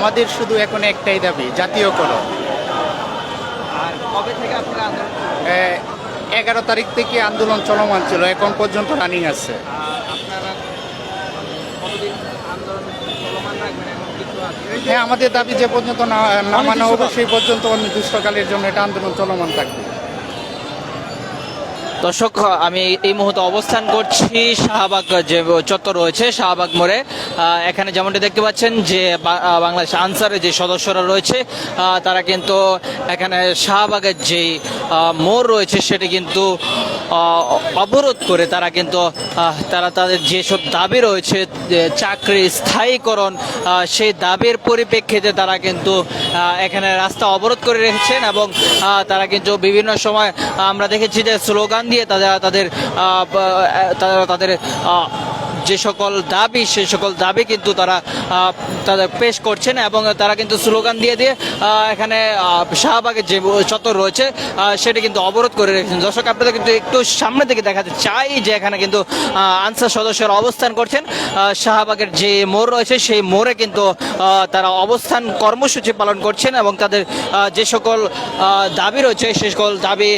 আমাদের শুধু এখন একটাই দাবি জাতীয়করণ আর কবে থেকে আপনারা এগারো তারিখ থেকে আন্দোলন চলমান ছিল এখন পর্যন্ত রানিং আছে। হ্যাঁ আমাদের দাবি যে পর্যন্ত না না মানা হবে সেই পর্যন্ত অনির্দিষ্টকালের জন্য এটা আন্দোলন চলমান থাকবে। দর্শক, আমি এই মুহূর্তে অবস্থান করছি শাহবাগ যে চত্বর রয়েছে, শাহবাগ মোড়ে। এখানে যেমনটি দেখতে পাচ্ছেন যে বাংলাদেশ আনসারের যে সদস্যরা রয়েছে তারা কিন্তু এখানে শাহবাগের যে মোড় রয়েছে সেটি কিন্তু অবরোধ করে তারা কিন্তু তারা তাদের যেসব দাবি রয়েছে চাকরি স্থায়ীকরণ সেই দাবির পরিপ্রেক্ষিতে তারা কিন্তু এখানে রাস্তা অবরোধ করে রেখেছেন এবং তারা কিন্তু বিভিন্ন সময় আমরা দেখেছি যে স্লোগান দিয়ে তারা তাদের তারা তাদের যে সকল দাবি, সে সকল দাবি কিন্তু তারা তাদের পেশ করছেন এবং তারা কিন্তু স্লোগান দিয়ে দিয়ে এখানে শাহবাগের যে চত্বর রয়েছে সেটি কিন্তু অবরোধ করে রেখেছেন। দর্শক, আপনাদের কিন্তু একটু সামনে থেকে দেখাতে চাই যে এখানে কিন্তু আনসার সদস্যরা অবস্থান করছেন। শাহবাগের যে মোড় রয়েছে, সেই মোড়ে কিন্তু তারা অবস্থান কর্মসূচি পালন করছেন এবং তাদের যে সকল দাবি রয়েছে, সে সকল দাবি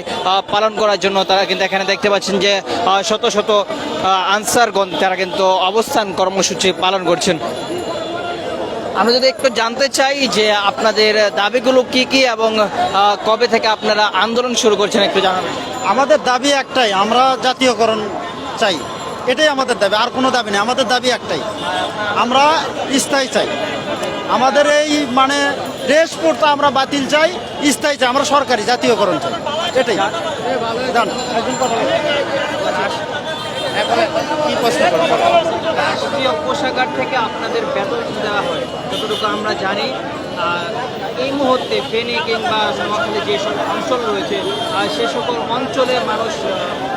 পালন করার জন্য তারা কিন্তু এখানে দেখতে পাচ্ছেন যে শত শত আনসারগণ তারা কিন্তু অবস্থান কর্মসূচি পালন করছেন। আমরা যদি একটু জানতে চাই যে আপনাদের দাবিগুলো কি কি এবং কবে থেকে আপনারা আন্দোলন শুরু করছেন একটু জানাবেন। আমাদের দাবি একটাই আমরা জাতীয়করণ চাই। এটাই আমাদের দাবি আর কোনো দাবি নেই আমাদের দাবি একটাই। আমরা স্থায়ী চাই। আমাদের এই মানে ড্রেসপোর্টটা আমরা বাতিল চাই স্থায়ী চাই আমরা সরকারি জাতীয়করণ চাই। এটাই। যান, কি প্রশ্ন রাষ্ট্রীয় কোষাগার থেকে আপনাদের বেতন দেওয়া হয়। যতটুকু আমরা জানি আর এই মুহূর্তে ফেনী কিংবা নোয়াখালী যে সব অঞ্চল রয়েছে সে সকল অঞ্চলের মানুষ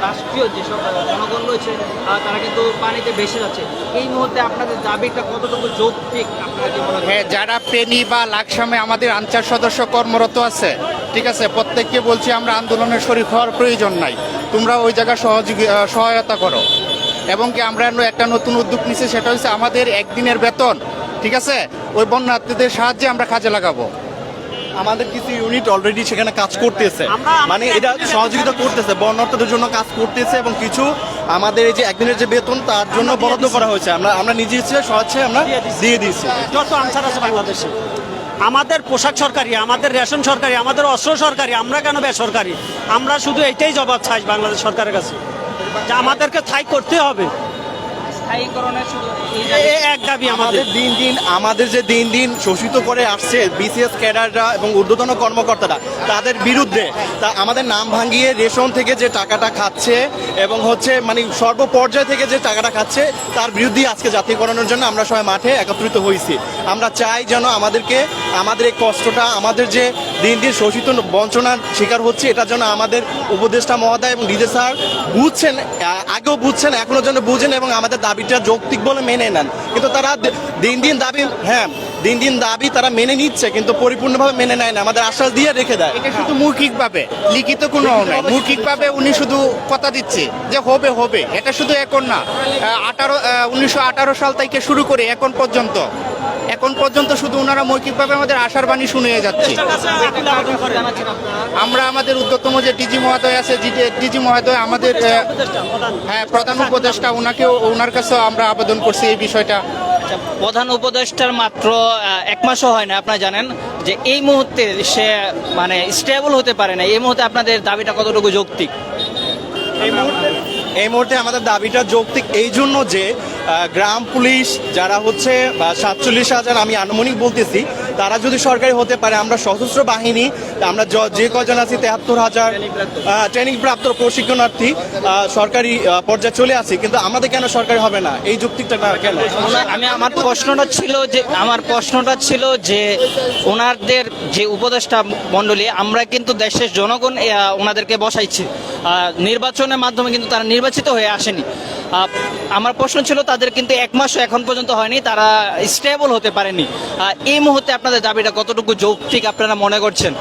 রাষ্ট্রীয় যে সকল জনগণ রয়েছে তারা কিন্তু পানিতে ভেসে যাচ্ছে। এই মুহূর্তে আপনাদের দাবিটা কতটুকু যৌক্তিক আপনারা কি মনে হ্যাঁ যারা প্রেমী বা লাকসামে আমাদের আনসার সদস্য কর্মরত আছে ঠিক আছে প্রত্যেককে বলছি আমরা আন্দোলনের শরীর হওয়ার প্রয়োজন নাই। তোমরা ওই জায়গায় সহযোগী সহায়তা করো। এবং কি আমরা একটা নতুন উদ্যোগ নিচ্ছি সেটা হচ্ছে আমাদের একদিনের বেতন ঠিক আছে? ওই বন্যার্থীদের সাহায্যে আমরা কাজে লাগাবো। আমাদের কিছু ইউনিট অলরেডি সেখানে কাজ করতেছে। মানে এটা সহযোগিতা করতেছে বর্ণার্থীদের জন্য কাজ করতেছে এবং কিছু আমাদের এই যে একদিনের যে বেতন তার জন্য বরাদ্দ করা হয়েছে। আমরা আমরা নিজে ইচ্ছে সহজে আমরা দিয়ে দিয়েছি যত আনসার আছে বাংলাদেশে। আমাদের পোশাক সরকারি আমাদের রেশন সরকারি আমাদের অস্ত্র সরকারি আমরা কেন বেসরকারি? আমরা শুধু এইটাই জবাব চাই বাংলাদেশ সরকারের কাছে যে আমাদেরকে থাই করতে হবে। স্থায়ীকরণের এ এক দাবি আমাদের। দিন দিন আমাদের যে দিন দিন শোষিত করে আসছে বিসিএস ক্যাডাররা এবং ঊর্ধ্বতন কর্মকর্তারা তাদের বিরুদ্ধে তা আমাদের নাম ভাঙিয়ে রেশন থেকে যে টাকাটা খাচ্ছে এবং হচ্ছে মানে সর্বপর্যায় থেকে যে টাকাটা খাচ্ছে তার বিরুদ্ধে আজকে জাতীয়করণের জন্য আমরা সবাই মাঠে একত্রিত হয়েছি। আমরা চাই যেন আমাদেরকে আমাদের এই কষ্টটা আমাদের যে দিন দিন শোষিত বঞ্চনার শিকার হচ্ছে এটা যেন আমাদের উপদেষ্টা মহোদয় এবং ডিজে স্যার বুঝছেন আগেও বুঝছেন এখনও যেন বুঝেন এবং আমাদের দাবিটা যৌক্তিক বলে মেনে নেন। কিন্তু তারা দিন দিন দাবি হ্যাঁ দিন দিন দাবি তারা মেনে নিচ্ছে কিন্তু পরিপূর্ণভাবে মেনে নেয় না আমাদের আশ্বাস দিয়ে রেখে দেয়। এটা শুধু মৌখিকভাবে লিখিত কোনো নাই মৌখিকভাবে উনি শুধু কথা দিচ্ছে যে হবে হবে এটা শুধু এখন না আঠারো উনিশশো আঠারো সাল থেকে শুরু করে এখন পর্যন্ত। এখন পর্যন্ত শুধু ওনারা মৌখিকভাবে আমাদের আশার বাণী শুনিয়ে যাচ্ছে। আমরা আমাদের উদ্যোতম যে ডিজি মহোদয় আছে ডিজি মহোদয় আমাদের হ্যাঁ প্রধান উপদেষ্টা ওনাকেও ওনার কাছেও আমরা আবেদন করছি এই বিষয়টা। আচ্ছা, প্রধান উপদেষ্টার মাত্র এক মাসও হয় না আপনারা জানেন যে এই মুহূর্তে সে মানে স্টেবল হতে পারে না। এই মুহূর্তে আপনাদের দাবিটা কতটুকু যৌক্তিক? এই মুহূর্তে এই মুহূর্তে আমাদের দাবিটা যৌক্তিক এই জন্য যে গ্রাম পুলিশ যারা হচ্ছে সাতচল্লিশ হাজার, আমি আনুমানিক বলতেছি, তারা যদি সরকারি হতে পারে, আমরা সশস্ত্র বাহিনী, আমরা যে কজন আছি, তেহাত্তর হাজার ট্রেনিং প্রাপ্ত প্রশিক্ষণার্থী সরকারি পর্যায়ে চলে আসি কিন্তু আমাদের কেন সরকারি হবে না? এই যৌক্তিকটা না কেন? আমি, আমার প্রশ্নটা ছিল যে, আমার প্রশ্নটা ছিল যে ওনাদের যে উপদেষ্টা মণ্ডলী, আমরা কিন্তু দেশের জনগণ ওনাদেরকে বসাইছি। নির্বাচনের মাধ্যমে কিন্তু তারা নির্বাচিত হয়ে আসেনি। আমার প্রশ্ন ছিল, তাদের কিন্তু এক মাসও এখন পর্যন্ত হয়নি, তারা স্টেবল হতে পারেনি। এই মুহূর্তে আপনাদের দাবিটা কতটুকু যৌক্তিক আপনারা মনে করছেন?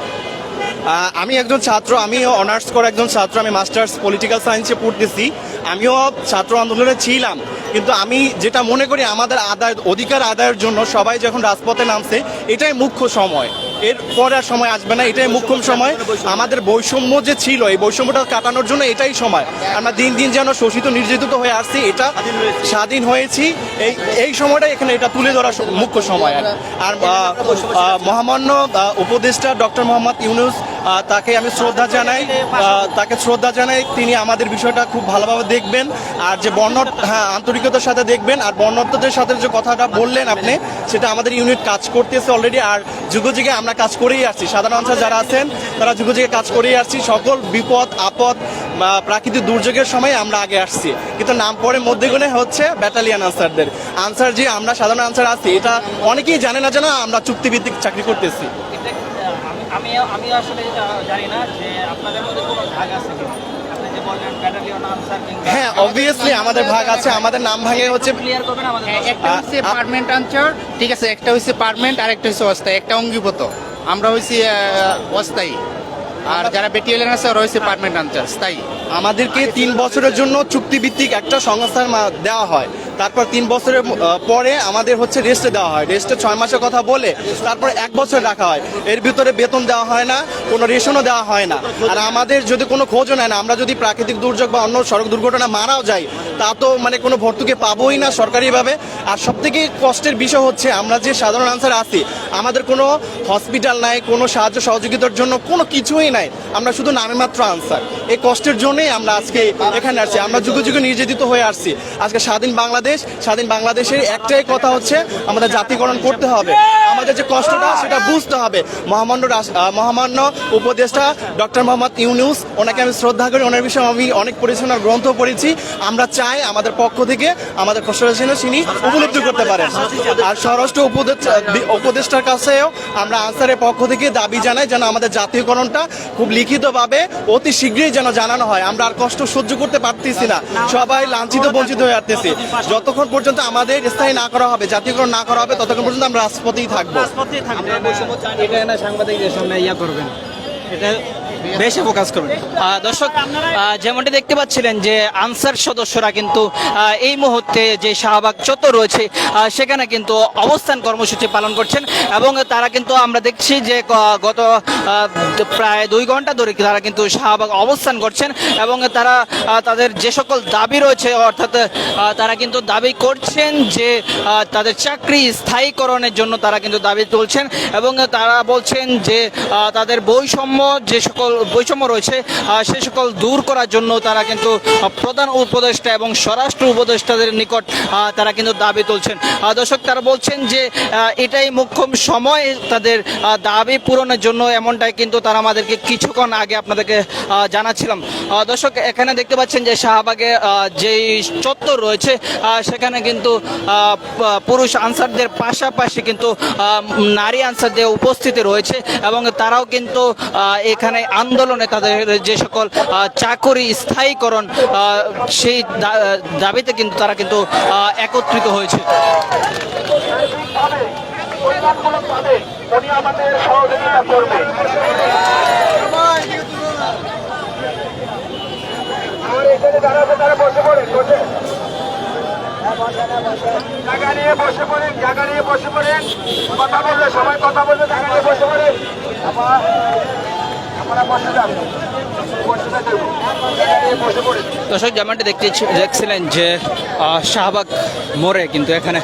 আমি একজন ছাত্র আমিও অনার্স করা একজন ছাত্র, আমি মাস্টার্স পলিটিক্যাল সায়েন্সে পড়তেছি। আমিও ছাত্র আন্দোলনে ছিলাম, কিন্তু আমি যেটা মনে করি, আমাদের আদায়, অধিকার আদায়ের জন্য সবাই যখন রাজপথে নামছে, এটাই মুখ্য সময়। এর পরে আর সময় আসবে না, এটাই মুখ্য সময়। আমাদের বৈষম্য যে ছিল, এই বৈষম্যটা কাটানোর জন্য এটাই সময়। আমরা দিন দিন যেন শোষিত, নির্যাতিত হয়ে আসছি, এটা স্বাধীন হয়েছি। এই এই সময়টা এখানে এটা তুলে ধরা মুখ্য সময় আর মহামান্য উপদেষ্টা ডক্টর মোহাম্মদ ইউনুস তাকে আমি শ্রদ্ধা জানাই। তাকে শ্রদ্ধা জানাই। তিনি আমাদের বিষয়টা খুব ভালোভাবে দেখবেন। আর যে বর্ণ হ্যাঁ আন্তরিকতার সাথে দেখবেন। আর বর্ণত্বদের সাথে যে কথাটা বললেন আপনি, সেটা আমাদের ইউনিট কাজ করতেছে অলরেডি আর যুগ যুগে আমরা কাজ করেই আসছি। সাধারণ যারা আছেন, তারা যুগ যুগে কাজ করেই আসছি। সকল বিপদ, আপদ প্রাকৃতিক দুর্যোগের সময় আমরা আগে আসছি। কিন্তু নাম পরে মধ্যে গুণে হচ্ছে ব্যাটালিয়ান আনসারদের। আনসার যে আমরা সাধারণ আনসার আছি, এটা অনেকেই জানে না জানা আমরা চুক্তিভিত্তিক চাকরি করতেছি। আমি- আমি আসলে জানি না যে আপনাদের মধ্যে কোনো ভাগ আছে কি আপনি যে বললেন ব্যাটালিয়ন আনসার হ্যাঁ অবভিয়াসলি আমাদের ভাগ আছে আমাদের নাম ভাগে হচ্ছে ক্লিয়ার করবেন আমাদের হ্যাঁ, একটা আ- হচ্ছে আ- পার্মানেন্ট আনসার ঠিক আছে একটা হচ্ছে পার্মানেন্ট আর একটা হচ্ছে অস্থায়ী একটা অঙ্গীভূত। আমরা আহ, অস্থায়ী। আর যারা বেটিএলএন আছে ওরা হচ্ছে পার্মানেন্ট আনসার স্থায়ী। আমাদেরকে তিন বছরের জন্য চুক্তিভিত্তিক একটা সংস্থার মা- দেওয়া হয়। তারপর তিন বছরের পরে আমাদের হচ্ছে রেস্টে দেওয়া হয়। রেস্টে ছয় মাসের কথা বলে তারপর এক বছর রাখা হয়। এর ভিতরে বেতন দেওয়া হয় না, কোনো রেশনও দেওয়া হয় না। আর আমাদের যদি কোনো খোঁজও নেয় না, আমরা যদি প্রাকৃতিক দুর্যোগ বা অন্য সড়ক দুর্ঘটনা মারাও যাই, তা তো মানে কোনো ভর্তুকি পাবোই না সরকারিভাবে। আর সব থেকে কষ্টের বিষয় হচ্ছে, আমরা যে সাধারণ আনসার আছি, আমাদের কোনো হসপিটাল নাই, কোনো সাহায্য সহযোগিতার জন্য কোনো কিছুই নাই। আমরা শুধু নামে মাত্র আনসার এই কষ্টের জন্যই আমরা আজকে এখানে আসছি। আমরা যুগে যুগে নির্যাতিত হয়ে আসছি। আজকে স্বাধীন বাংলাদেশ স্বাধীন বাংলাদেশের একটাই কথা হচ্ছে আমাদের জাতিকরণ করতে হবে। আমাদের যে কষ্টটা, সেটা বুঝতে হবে। মহামান্য মহামান্য উপদেষ্টা ডক্টর মোহাম্মদ ইউনুস, ওনাকে আমি শ্রদ্ধা করি। ওনার বিষয়ে আমি অনেক পরিচালনার গ্রন্থ পড়েছি। আমরা চাই আমাদের পক্ষ থেকে আমাদের যেন তিনি উপলব্ধি করতে পারেন। আর স্বরাষ্ট্র উপদেষ্টা উপদেষ্টার কাছেও আমরা আনসারের পক্ষ থেকে দাবি জানাই যেন আমাদের জাতীয়করণটা খুব লিখিতভাবে অতি শীঘ্রই যেন জানানো হয়। আমরা আর কষ্ট সহ্য করতে পারতেছি না। সবাই লাঞ্ছিত, বঞ্চিত হয়ে আসতেছি। যতক্ষণ পর্যন্ত আমাদের স্থায়ী না করা হবে জাতীয়করণ না করা হবে ততক্ষণ পর্যন্ত আমরা রাজপথেই থাকব। এটা না সাংবাদিকদের সামনে ইয়া করবেন। এটা বেশি ফোকাস করবেন। দর্শক যেমনটি দেখতে পাচ্ছিলেন যে আনসার সদস্যরা কিন্তু এই মুহূর্তে যে শাহবাগ চত্বর রয়েছে সেখানে কিন্তু অবস্থান কর্মসূচি পালন করছেন এবং তারা কিন্তু আমরা দেখছি যে গত প্রায় দুই ঘণ্টা ধরে তারা কিন্তু শাহবাগ অবস্থান করছেন এবং তারা তাদের যে সকল দাবি রয়েছে, অর্থাৎ তারা কিন্তু দাবি করছেন যে তাদের চাকরি স্থায়ীকরণের জন্য তারা কিন্তু দাবি তুলছেন এবং তারা বলছেন যে তাদের বৈষম্য যে সকল বৈষম্য রয়েছে সে সকল দূর করার জন্য তারা কিন্তু প্রধান উপদেষ্টা এবং স্বরাষ্ট্র উপদেষ্টাদের নিকট তারা কিন্তু দাবি তুলছেন। দর্শক, তারা বলছেন যে এটাই মুখ্যম সময় তাদের দাবি পূরণের জন্য, এমনটাই কিন্তু তারা আমাদেরকে কিছুক্ষণ আগে আপনাদেরকে জানাচ্ছিলাম। দর্শক, এখানে দেখতে পাচ্ছেন যে শাহবাগে যেই চত্বর রয়েছে সেখানে কিন্তু পুরুষ আনসারদের পাশাপাশি কিন্তু নারী আনসারদের উপস্থিতি রয়েছে এবং তারাও কিন্তু এখানে আন্দোলনে তাদের যে সকল চাকরি স্থায়ীকরণ সেই দাবিতে কিন্তু তারা কিন্তু একত্রিত হয়েছে। জায়গা নিয়ে বসে পড়েন কথা বললে সবাই কথা বললে জায়গা নিয়ে বসে পড়েন। দর্শক, যেমনটি দেখতে দেখছিলেন যে শাহবাগ মোড়ে কিন্তু এখানে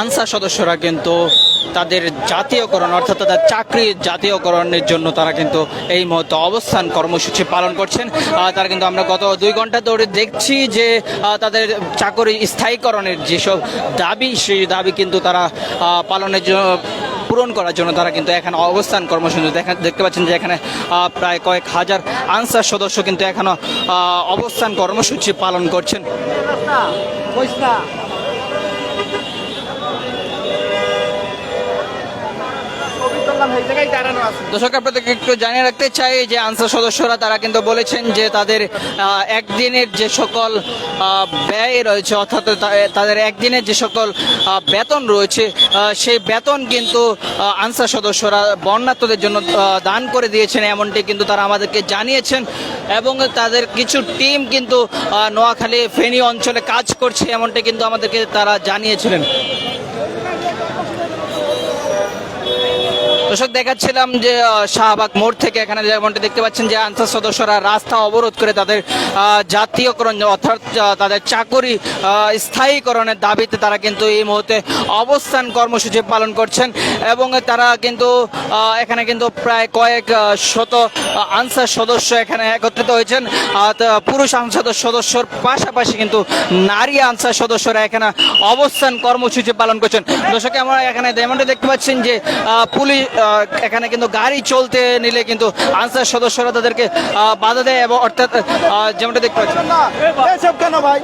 আনসার সদস্যরা কিন্তু তাদের জাতীয়করণ অর্থাৎ তাদের চাকরি জাতীয়করণের জন্য তারা কিন্তু এই মুহূর্তে অবস্থান কর্মসূচি পালন করছেন। তারা কিন্তু আমরা গত দুই ঘণ্টা ধরে দেখছি যে তাদের চাকরি স্থায়ীকরণের যেসব দাবি, সেই দাবি কিন্তু তারা পালনের জন্য পূরণ করার জন্য তারা কিন্তু এখানে অবস্থান কর্মসূচি দেখা দেখতে পাচ্ছেন যে এখানে প্রায় কয়েক হাজার আনসার সদস্য কিন্তু এখনও অবস্থান কর্মসূচি পালন করছেন ছবি তোলা বললাম এই জায়গায় দাঁড়ানো আছে দর্শক, আপনাদেরকে একটু জানিয়ে রাখতে চাই যে আনসার সদস্যরা, তারা কিন্তু বলেছেন যে তাদের একদিনের যে সকল ব্যয় রয়েছে, অর্থাৎ তাদের একদিনের যে সকল বেতন রয়েছে সেই বেতন কিন্তু আনসার সদস্যরা বন্যাত্মদের জন্য দান করে দিয়েছেন, এমনটি কিন্তু তারা আমাদেরকে জানিয়েছেন। এবং তাদের কিছু টিম কিন্তু নোয়াখালী ফেনী অঞ্চলে কাজ করছে, এমনটি কিন্তু আমাদেরকে তারা জানিয়েছিলেন। দর্শক দেখাচ্ছিলাম যে শাহবাগ মোড় থেকে এখানে যেমনটি দেখতে পাচ্ছেন যে আনসার সদস্যরা রাস্তা অবরোধ করে তাদের জাতীয়করণ, অর্থাৎ তাদের চাকরি স্থায়ীকরণের দাবিতে তারা কিন্তু এই মুহূর্তে অবস্থান কর্মসূচি পালন করছেন এবং তারা কিন্তু এখানে কিন্তু প্রায় কয়েক শত আনসার সদস্য এখানে একত্রিত হয়েছেন। পুরুষ আনসার সদস্যর পাশাপাশি কিন্তু নারী আনসার সদস্যরা এখানে অবস্থান কর্মসূচি পালন করছেন। দর্শক, আমরা এখানে যেমনটি দেখতে পাচ্ছেন যে পুলিশ এখানে কিন্তু গাড়ি চলতে নিলে কিন্তু আনসার সদস্যরা তাদেরকে বাধা দেয় এবং অর্থাৎ যেমনটা দেখতে পাচ্ছি। এসব কেন ভাই?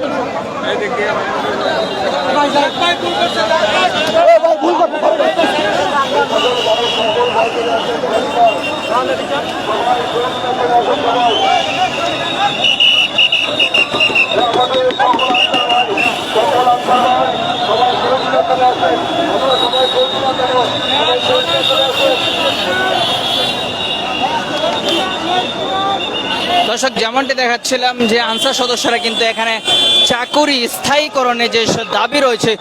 দর্শক eso যেমনটি দেখাচ্ছিলাম যে আনসার সদস্যরা কিন্তু এখানে চাকুরি স্থায়ীকরণে যে দাবি রয়েছে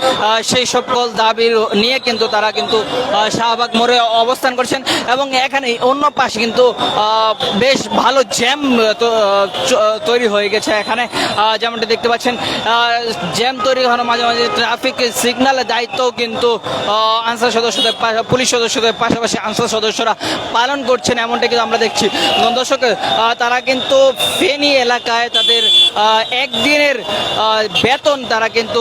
সেই সকল দাবি নিয়ে কিন্তু তারা কিন্তু শাহবাগ মোড়ে অবস্থান করছেন এবং এখানে অন্য পাশে কিন্তু বেশ ভালো জ্যাম তৈরি হয়ে গেছে এখানে। যেমনটি দেখতে পাচ্ছেন জ্যাম তৈরি হওয়ার মাঝে মাঝে ট্রাফিক সিগন্যালের দায়িত্ব কিন্তু আনসার সদস্যদের পুলিশ সদস্যদের পাশাপাশি আনসার সদস্যরা পালন করছেন, এমনটা কিন্তু আমরা দেখছি। দর্শক তারা কিন্তু ফেনী এলাকায় তাদের একদিনের বেতন তারা কিন্তু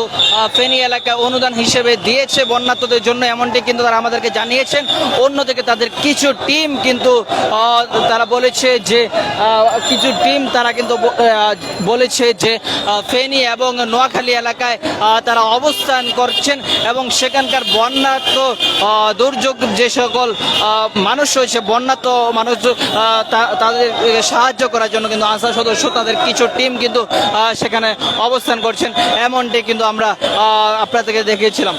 ফেনী এলাকায় অনুদান হিসেবে দিয়েছে বন্যাত্মদের জন্য। এমনটি কিন্তু তারা আমাদেরকে জানিয়েছেন। অন্যদিকে তাদের কিছু টিম কিন্তু তারা বলেছে যে কিছু টিম তারা কিন্তু বলেছে যে ফেনী এবং নোয়াখালী এলাকায় তারা অবস্থান করছেন এবং সেখানকার আহ, দুর্যোগ যে সকল মানুষ রয়েছে বন্যাত্ম মানুষ তাদের সাহায্য করার জন্য কিন্তু আশা সদস্য তাদের কিছু টিম কিন্তু সেখানে অবস্থান করছেন। এমনটি কিন্তু আমরা আপনাদেরকে দেখিয়েছিলাম।